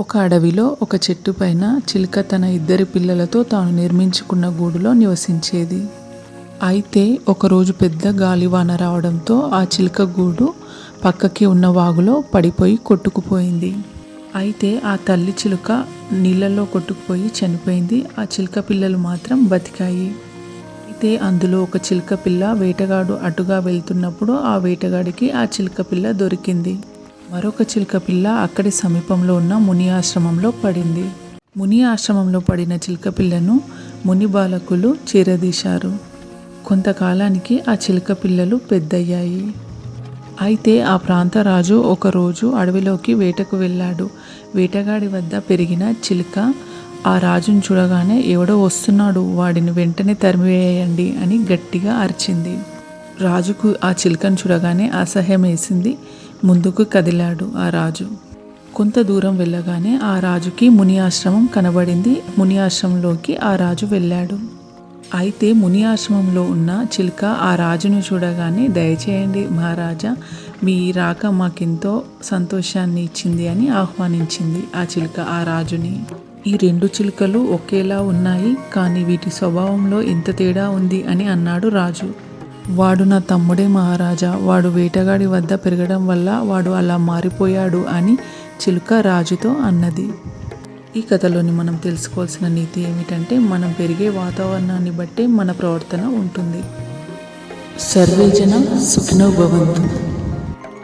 ఒక అడవిలో ఒక చెట్టు పైన చిలుక తన ఇద్దరి పిల్లలతో తాను నిర్మించుకున్న గూడులో నివసించేది. అయితే ఒకరోజు పెద్ద గాలివాన రావడంతో ఆ చిలుక గూడు పక్కకి ఉన్న వాగులో పడిపోయి కొట్టుకుపోయింది. అయితే ఆ తల్లి చిలుక నీళ్ళల్లో కొట్టుకుపోయి చనిపోయింది. ఆ చిలుక పిల్లలు మాత్రం బతికాయి. అయితే అందులో ఒక చిలుక పిల్ల వేటగాడు అటుగా వెళ్తున్నప్పుడు ఆ వేటగాడికి ఆ చిలుక పిల్ల దొరికింది. మరొక చిలుక పిల్ల అక్కడి సమీపంలో ఉన్న ముని ఆశ్రమంలో పడింది. ముని ఆశ్రమంలో పడిన చిలుక పిల్లను ముని బాలకులు చేరదీశారు. కొంతకాలానికి ఆ చిలుక పిల్లలు పెద్దయ్యాయి. అయితే ఆ ప్రాంత రాజు ఒకరోజు అడవిలోకి వేటకు వెళ్ళాడు. వేటగాడి వద్ద పెరిగిన చిలుక ఆ రాజును చూడగానే ఎవడో వస్తున్నాడు వాడిని వెంటనే తరిమివేయండి అని గట్టిగా అరిచింది. రాజుకు ఆ చిలుకను చూడగానే అసహ్యం వేసింది ముందుకు కదిలాడు ఆ రాజు. కొంత దూరం వెళ్ళగానే ఆ రాజుకి ముని ఆశ్రమం కనబడింది. ముని ఆశ్రమంలోకి ఆ రాజు వెళ్ళాడు. అయితే ముని ఆశ్రమంలో ఉన్న చిలుక ఆ రాజును చూడగానే దయచేయండి మహారాజా మీ రాక మాకెంతో సంతోషాన్ని ఇచ్చింది అని ఆహ్వానించింది ఆ చిలుక ఆ రాజుని. ఈ రెండు చిలుకలు ఒకేలా ఉన్నాయి కానీ వీటి స్వభావంలో ఎంత తేడా ఉంది అని అన్నాడు రాజు. వాడు నా తమ్ముడే మహారాజా. వాడు వేటగాడి వద్ద పెరగడం వల్ల వాడు అలా మారిపోయాడు అని చిలుక రాజుతో అన్నది. ఈ కథలోని మనం తెలుసుకోవాల్సిన నీతి ఏమిటంటే మనం పెరిగే వాతావరణాన్ని బట్టే మన ప్రవర్తన ఉంటుంది. సర్వేజన సుఖినో భవంతు.